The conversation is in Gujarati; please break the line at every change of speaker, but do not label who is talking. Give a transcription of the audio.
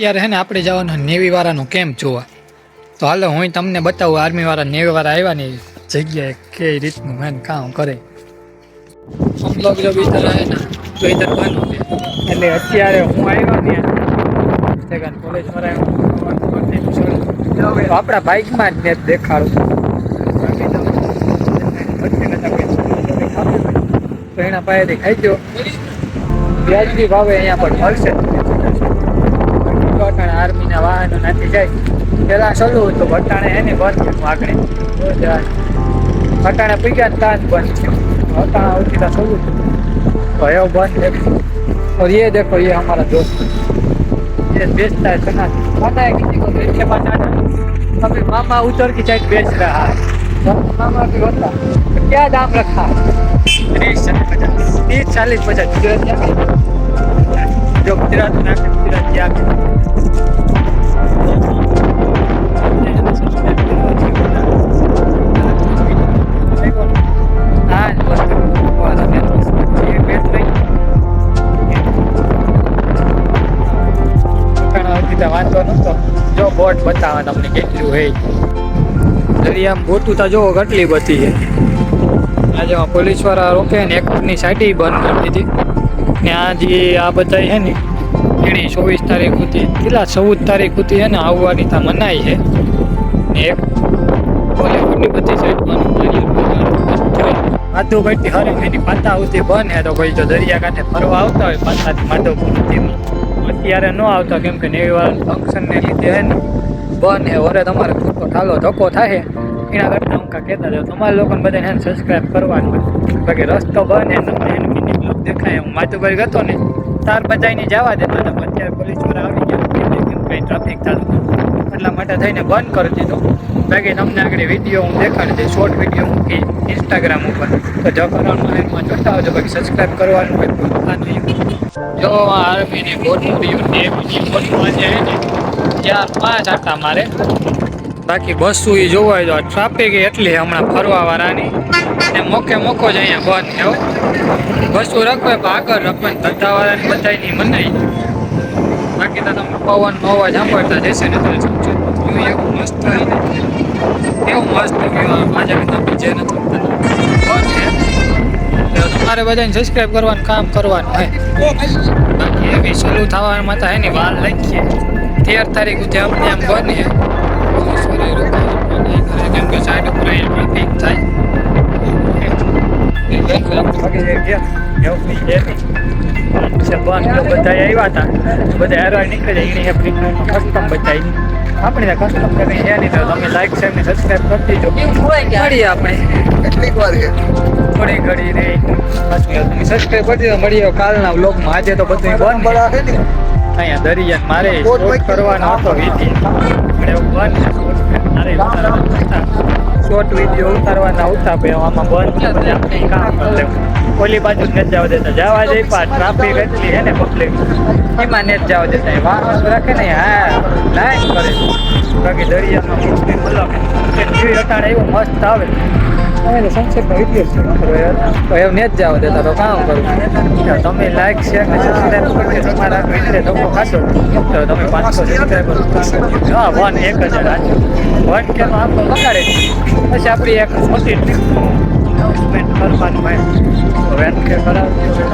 અત્યારે હે ને આપણે જવાનું નેવીવાળાનું કેમ્પ જોવા. તો હાલો હું તમને બતાવું આર્મીવાળા નેવીવાળા આવ્યા ને જગ્યાએ કઈ રીતનું મેન કામ કરે. હમ લોગ જો ભીતર આવે તો ઇધર બંધ એટલે અત્યારે હું આવ્યો ને કોલેજમાં આવ્યો આપણા બાઇકમાં જ ને દેખાડું. તો એના પાસેથી ખાઈ ગયો. વ્યાજબી ભાવે અહીંયા પણ મળશે. જાય પેલા સલું હતું અટાણે એને બંધ થયું આગળ અટાણે પીગ્યા તાજ બંધ થયું અટાણા ઓછી સલું તો એવું બંધ है और ये देखो ये हमारा दोस्त ये बेचता है सुना पता है किसी को तो इसके पास आना अभी मामा उधर की साइड बेच रहा है मामा भी होता तो क्या दाम रखा तीस चालीस पचास तीस चालीस पचास जो गुजरात में गुजरात ઘણા વાંધો નહોતો. જો બોટ બતાવે તમને કેટલું હે દરિયામાં બોટું તો જોવો કેટલી બધી છે. આજે પોલીસવાળા રોકે ને એકની સાઈટી બંધ કરી દીધી. ને આ જે આ બધા છે ને, એની ચોવીસ તારીખ સુધી, કેટલા ચૌદ તારીખ સુધી ને આવવાની ત્યાં મનાય છે. ને એક બોલીવુડની બધી સાઈડ બંધ માધવ ભાઈ હરે એની પાતા સુધી બંધ હે તો કોઈ જો દરિયા કાંઠે ફરવા આવતા હોય પાતાથી માધવપુર સુધીમાં અત્યારે ન આવતા, કેમ કે નેવી વાળા ફંક્શનને લીધે છે ને હે. વરે તમારે ખોટો ઠાલો ધક્કો થાય. એના કરતા હું કાંઈ કહેતા જાઉં. તમારા લોકોને બધાને એને સબસ્ક્રાઈબ કરવાનું. બાકી રસ્તો હે તમને એને મિનિટ લોક દેખાય. હું માતુભાઈ ગતો ને, તાર બધાને જવા દેતો હતા અત્યારે પોલીસવાળા આવી ગયા. કેમ કંઈ ટ્રાફિક હતું એટલા માટે થઈને બંધ કરી દીધું. બાકી તમને આગળ વીડિયો હું દેખાડી દઈશ. શોર્ટ વીડિયો મૂકી ઇન્સ્ટાગ્રામ ઉપર. તો જો કરવાનું એમાં જોતા આવજો. બાકી સબસ્ક્રાઈબ કરવાનું કોઈ ભૂલતા નહીં. જો આર્મીની બોટની ને બોટમાં જે છે ચાર પાંચ હતા મારે. બાકી બસો એ જોવા હોય તો ટ્રાફિક એટલી હમણાં ફરવા વાળાની ને મોકે મોકો જ અહીંયા બંધ થયો. બસો રાખવે આગળ રાખવે ધંધા વાળાની બધાની મનાઈ. પવન અવાજ સાંભળતા જશે ને તો વ્યૂ એવું મસ્ત એવું મસ્ત વ્યૂ તમે જે નથી તમારે બધાને સબસ્ક્રાઈબ કરવાનું, કામ કરવાનું હોય એવી શરૂ થવામાં તો એની વાર લખીએ. તેર તારીખ સુધી આપણે એમ બને. પોલીસવાળાએ રોકાવાનું નહીં કરે કેમ કે સાઈડ ઉપર અહીંયા ટ્રાફિક થાય બધા આવ્યા હતા બધા હેરવા નીકળે એની હે કસ્ટમ બતાવી આપણે કસ્ટમ કરી છે નહીં તો તમે લાઈક શેર ને સબસ્ક્રાઈબ કરી દીજો. મળીએ આપણે.
કેટલીક વાર છે
થોડી ઘડી રે તમે સબસ્ક્રાઈબ કરી મળીએ કાલના વ્લોગમાં આજે તો બધું. બંધ અહીંયા દરિયા મારે કરવાનો હતો વિધિ. પણ એવું બંધ શોર્ટ વીડિયો ઉતારવાના હતા પણ આમાં બંધ છે કામ ઓલી બાજુ ને જવા દેતા. જવા દે, પણ ટ્રાફિક એટલી હે ને પબ્લિક એમાં નથી જવા દેતા. એ વાહન રાખે ને, હા, લાઈન કરે બાકી દરિયામાં મુસ્લિમ બોલો કે જેવી રટાણ એવું મસ્ત આવે. અમે તો સંક્ષેપનો વીડિયો તો એવું નથી જાવ દેતા તો કામ કરું? તમે લાઈક શેર અને સબસ્ક્રાઈબ કરજો તમારા એટલે ધક્કો ખાશો તો તમે પાંચસો સબસ્ક્રાઈબર હા વન એક હજાર આજો વન કેનો આંકડો બગાડે. પછી આપણી એક મોટી ટ્રીપ કરવાનું હોય. વેન કે કરાવજો.